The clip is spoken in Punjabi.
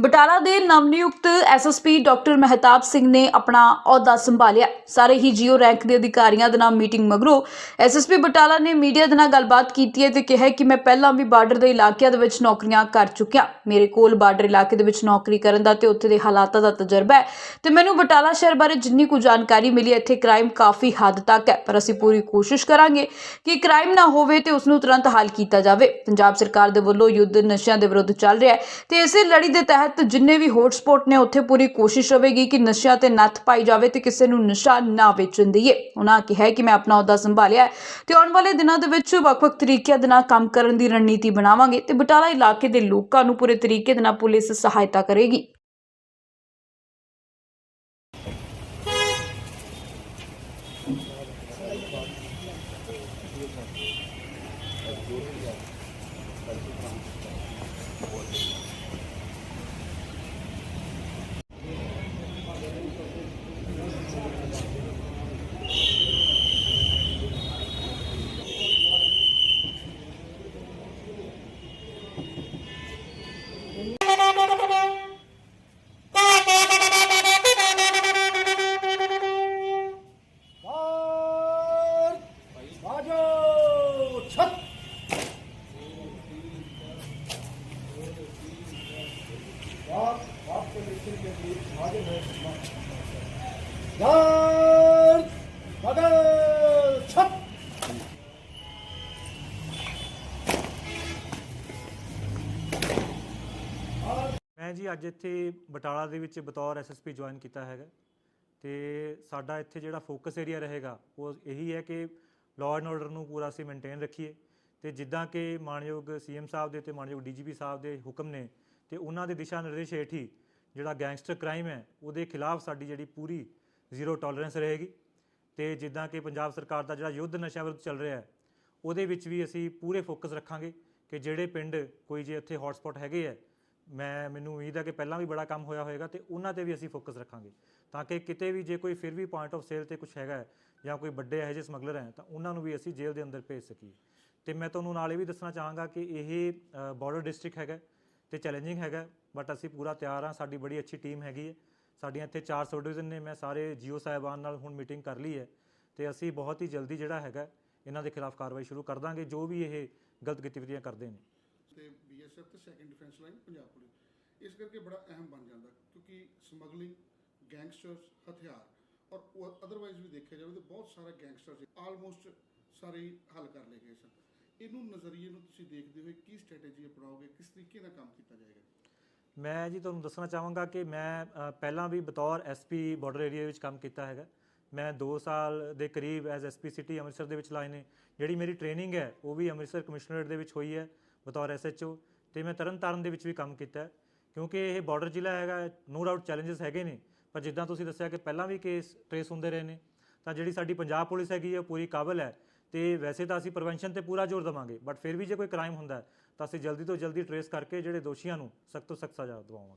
ਬਟਾਲਾ ਦੇ ਨਵਨਿਯੁਕਤ ਐਸਐਸਪੀ ਡਾਕਟਰ ਮਹਿਤਾਬ ਸਿੰਘ ਨੇ ਆਪਣਾ ਅਹੁਦਾ ਸੰਭਾਲਿਆ। ਸਾਰੇ ਹੀ ਜੀਓ ਰੈਂਕ ਦੇ ਅਧਿਕਾਰੀਆਂ ਦੇ ਨਾਲ ਮੀਟਿੰਗ ਮਗਰੋਂ ਐਸਐਸਪੀ ਬਟਾਲਾ ਨੇ ਮੀਡੀਆ ਦੇ ਨਾਲ ਗੱਲਬਾਤ ਕੀਤੀ ਹੈ ਤੇ ਕਿਹਾ ਕਿ ਮੈਂ ਪਹਿਲਾਂ ਵੀ ਬਾਰਡਰ ਦੇ ਇਲਾਕਿਆਂ ਦੇ ਵਿੱਚ ਨੌਕਰੀਆਂ ਕਰ ਚੁੱਕਿਆ। ਮੇਰੇ ਕੋਲ ਬਾਰਡਰ ਇਲਾਕੇ ਦੇ ਵਿੱਚ ਨੌਕਰੀ ਕਰਨ ਦਾ ਤੇ ਉੱਥੇ ਦੇ ਹਾਲਾਤਾਂ ਦਾ ਤਜਰਬਾ ਹੈ ਤੇ ਮੈਨੂੰ ਬਟਾਲਾ ਸ਼ਹਿਰ ਬਾਰੇ ਜਿੰਨੀ ਕੁ ਜਾਣਕਾਰੀ ਮਿਲੀ ਇੱਥੇ ਕ੍ਰਾਈਮ ਕਾਫੀ ਹੱਦ ਤੱਕ ਹੈ। ਪਰ ਅਸੀਂ ਪੂਰੀ ਕੋਸ਼ਿਸ਼ ਕਰਾਂਗੇ ਕਿ ਕ੍ਰਾਈਮ ਨਾ ਹੋਵੇ ਤੇ ਉਸ ਨੂੰ ਤੁਰੰਤ ਹੱਲ ਕੀਤਾ ਜਾਵੇ। ਪੰਜਾਬ ਸਰਕਾਰ ਦੇ ਵੱਲੋਂ ਯੁੱਧ ਨਸ਼ਿਆਂ ਦੇ ਵਿਰੁੱਧ ਚੱਲ ਰਿਹਾ ਹੈ ਤੇ ਇਸੇ ਲੜੀ ਦੇ ਤਹਿਤ ਜਿੰਨੇ ਵੀ ਹੌਟਸਪੌਟ ਨੇ, ਉੱਥੇ ਪੂਰੀ ਕੋਸ਼ਿਸ਼ ਰਹੇਗੀ ਕਿ ਨਸ਼ਿਆਂ ਤੇ ਨੱਥ ਪਾਈ ਜਾਵੇ ਤੇ ਕਿਸੇ ਨੂੰ ਨਸ਼ਾ ਨਾ ਵੇਚਣ ਦਈਏ। ਉਹਨਾਂ ਕਿਹਾ ਕਿ ਮੈਂ ਆਪਣਾ ਅਹੁਦਾ ਸੰਭਾਲਿਆ ਹੈ ਤੇ ਆਉਣ ਵਾਲੇ ਦਿਨਾਂ ਦੇ ਵਿੱਚ ਵੱਖ-ਵੱਖ ਤਰੀਕਿਆਂ ਦੇ ਨਾਲ ਕੰਮ ਕਰਨ ਦੀ ਰਣਨੀਤੀ ਬਣਾਵਾਂਗੇ ਤੇ ਬਟਾਲਾ ਇਲਾਕੇ ਦੇ ਲੋਕਾਂ ਨੂੰ ਪੂਰੇ ਤਰੀਕੇ ਦੇ ਨਾਲ ਪੁਲਿਸ ਸਹਾਇਤਾ ਕਰੇਗੀ। 나가! ਜੀ, ਅੱਜ ਇੱਥੇ ਬਟਾਲਾ ਦੇ ਵਿੱਚ ਬਤੌਰ ਐਸਐਸਪੀ ਜੁਆਇਨ ਕੀਤਾ ਹੈਗਾ। ਤੇ ਸਾਡਾ ਇੱਥੇ ਜਿਹੜਾ ਫੋਕਸ ਏਰੀਆ ਰਹੇਗਾ, ਉਹ ਇਹੀ ਹੈ ਕਿ ਲਾਅ ਐਂਡ ਆਰਡਰ ਨੂੰ ਪੂਰਾ ਅਸੀਂ ਮੇਨਟੇਨ ਰੱਖੀਏ। ਤੇ ਜਿੱਦਾਂ ਕਿ ਮਾਨਯੋਗ ਸੀਐਮ ਸਾਹਿਬ ਦੇ ਤੇ ਮਾਨਯੋਗ ਡੀਜੀਪੀ ਸਾਹਿਬ ਦੇ ਹੁਕਮ ਨੇ, ਤੇ ਉਹਨਾਂ ਦੇ ਦਿਸ਼ਾ ਨਿਰਦੇਸ਼ ਹੇਠ ਹੀ ਜਿਹੜਾ ਗੈਂਗਸਟਰ ਕ੍ਰਾਈਮ ਹੈ, ਉਹਦੇ ਖਿਲਾਫ ਸਾਡੀ ਜਿਹੜੀ ਪੂਰੀ ਜ਼ੀਰੋ ਟੋਲਰੈਂਸ ਰਹੇਗੀ। ਤੇ ਜਿੱਦਾਂ ਕਿ ਪੰਜਾਬ ਸਰਕਾਰ ਦਾ ਜਿਹੜਾ ਯੁੱਧ ਨਸ਼ਾ ਵਿਰੁੱਧ ਚੱਲ ਰਿਹਾ ਹੈ, ਉਹਦੇ ਵਿੱਚ ਵੀ ਅਸੀਂ ਪੂਰੇ ਫੋਕਸ ਰੱਖਾਂਗੇ ਕਿ ਜਿਹੜੇ ਪਿੰਡ ਕੋਈ ਜੇ ਇੱਥੇ ਹੌਟਸਪੌਟ ਹੈਗੇ ਹੈ ਮੈਂ, ਮੈਨੂੰ ਉਮੀਦ ਹੈ ਕਿ ਪਹਿਲਾਂ ਵੀ ਬੜਾ ਕੰਮ ਹੋਇਆ ਹੋਵੇਗਾ ਤੇ ਉਹਨਾਂ ਤੇ ਵੀ ਅਸੀਂ ਫੋਕਸ ਰੱਖਾਂਗੇ। ਤਾਂ ਕਿ ਕਿਤੇ ਵੀ ਜੇ ਕੋਈ ਫਿਰ ਵੀ ਪੁਆਇੰਟ ਆਫ ਸੇਲ ਤੇ ਕੁਝ ਹੈਗਾ ਜਾਂ ਕੋਈ ਵੱਡੇ ਇਹੋ ਜਿਹੇ ਸਮਗਲਰ ਹੈ ਤਾਂ ਉਹਨਾਂ ਨੂੰ ਵੀ ਅਸੀਂ ਜੇਲ੍ਹ ਦੇ ਅੰਦਰ ਭੇਜ ਸਕੀਏ। ਤੇ ਮੈਂ ਤੁਹਾਨੂੰ ਨਾਲ ਇਹ ਵੀ ਦੱਸਣਾ ਚਾਹਾਂਗਾ ਕਿ ਇਹ ਬਾਰਡਰ ਡਿਸਟ੍ਰਿਕਟ ਹੈਗਾ ਤੇ ਚੈਲੰਜਿੰਗ ਹੈਗਾ ਬਟ ਅਸੀਂ ਪੂਰਾ ਤਿਆਰ ਹਾਂ, ਸਾਡੀ ਬੜੀ ਅੱਛੀ ਟੀਮ ਹੈਗੀ ਹੈ। ਸਾਡੀਆਂ ਇੱਥੇ ਚਾਰ ਸਬ ਡਿਵੀਜ਼ਨ ਨੇ, ਮੈਂ ਸਾਰੇ ਜੀਓ ਸਾਹਿਬਾਨ ਨਾਲ ਹੁਣ ਮੀਟਿੰਗ ਕਰ ਲਈ ਹੈ ਤੇ ਅਸੀਂ ਬਹੁਤ ਹੀ ਜਲਦੀ ਜਿਹੜਾ ਹੈਗਾ ਇਹਨਾਂ ਦੇ ਖਿਲਾਫ ਕਾਰਵਾਈ ਸ਼ੁਰੂ ਕਰ ਦਾਂਗੇ, ਜੋ ਵੀ ਇਹ ਗਲਤ ਗਤੀਵਿਧੀਆਂ ਕਰਦੇ ਨੇ। ਤੇ BSF second defence line Punjab police. ਇਸ ਕਰਕੇ ਬੜਾ ਅਹਿਮ ਬਣ ਜਾਂਦਾ, ਕਿਉਂਕਿ ਸਮਗਲਿੰਗ ਗੈਂਗਸਟਰਸ ਹਥਿਆਰ ਔਰ ਅਦਰਵਾਈਜ਼ ਵੀ ਦੇਖਿਆ ਜਾਵੇ ਤਾਂ ਬਹੁਤ ਸਾਰਾ ਗੈਂਗਸਟਰਸ ਆਲਮੋਸਟ ਸਾਰੇ ਹੱਲ ਕਰ ਲਏ ਗਏ ਸਨ। ਇਹਨੂੰ ਨਜ਼ਰੀਏ ਨੂੰ ਤੁਸੀਂ ਦੇਖਦੇ ਹੋਏ ਕੀ ਸਟ੍ਰੈਟੇਜੀ ਅਪਣਾਓਗੇ, ਕਿਸ ਤਰੀਕੇ ਨਾਲ ਕੰਮ ਕੀਤਾ ਜਾਏਗਾ? ਮੈਂ ਜੀ ਤੁਹਾਨੂੰ ਦੱਸਣਾ ਚਾਹਾਂਗਾ ਕਿ ਮੈਂ ਪਹਿਲਾਂ ਵੀ ਬਤੌਰ ਐਸਪੀ ਬਾਰਡਰ ਏਰੀਆ ਵਿੱਚ ਕੰਮ ਕੀਤਾ ਹੈਗਾ। ਮੈਂ 2 ਸਾਲ ਦੇ ਕਰੀਬ ਐਜ਼ ਐਸਪੀ ਸਿਟੀ ਅੰਮ੍ਰਿਤਸਰ ਦੇ ਵਿੱਚ ਲਾਏ ਨੇ। ਜਿਹੜੀ ਮੇਰੀ ਟ੍ਰੇਨਿੰਗ ਹੈ, ਉਹ ਵੀ ਅੰਮ੍ਰਿਤਸਰ ਕਮਿਸ਼ਨਰੇਟ ਦੇ ਵਿੱਚ ਹੋਈ ਹੈ, ਬਤੌਰ ਐਸਐਚਓ ਤੇ ਮੈਂ ਤਰਨਤਾਰਨ ਦੇ ਵਿੱਚ ਵੀ ਕੰਮ ਕੀਤਾ ਹੈ, ਕਿਉਂਕਿ ਇਹ ਬਾਰਡਰ ਜ਼ਿਲ੍ਹਾ ਹੈਗਾ ਨੋ ਡਾਊਟ ਚੈਲੰਜਸ ਹੈਗੇ ਨੇ, ਪਰ ਜਿੱਦਾਂ ਤੁਸੀਂ ਦੱਸਿਆ ਕਿ ਪਹਿਲਾਂ ਵੀ ਕੇਸ ਟ੍ਰੇਸ ਹੁੰਦੇ ਰਹੇ ਨੇ, ਤਾਂ ਜਿਹੜੀ ਸਾਡੀ ਪੰਜਾਬ ਪੁਲਿਸ ਹੈਗੀ ਹੈ ਉਹ ਪੂਰੀ ਕਾਬਲ ਹੈ ਤੇ ਵੈਸੇ ਤਾਂ ਅਸੀਂ ਪ੍ਰੀਵੈਂਸ਼ਨ ਤੇ ਪੂਰਾ ਜ਼ੋਰ ਦੇਵਾਂਗੇ ਬਟ ਫਿਰ ਵੀ ਜੇ ਕੋਈ ਕ੍ਰਾਈਮ ਹੁੰਦਾ ਤਾਂ ਅਸੀਂ ਜਲਦੀ ਤੋਂ ਜਲਦੀ ਟ੍ਰੇਸ ਕਰਕੇ ਜਿਹੜੇ ਦੋਸ਼ੀਆਂ ਨੂੰ ਸਖਤ ਤੋਂ ਸਖਤ ਸਜ਼ਾ ਦਿਵਾਵਾਂਗੇ।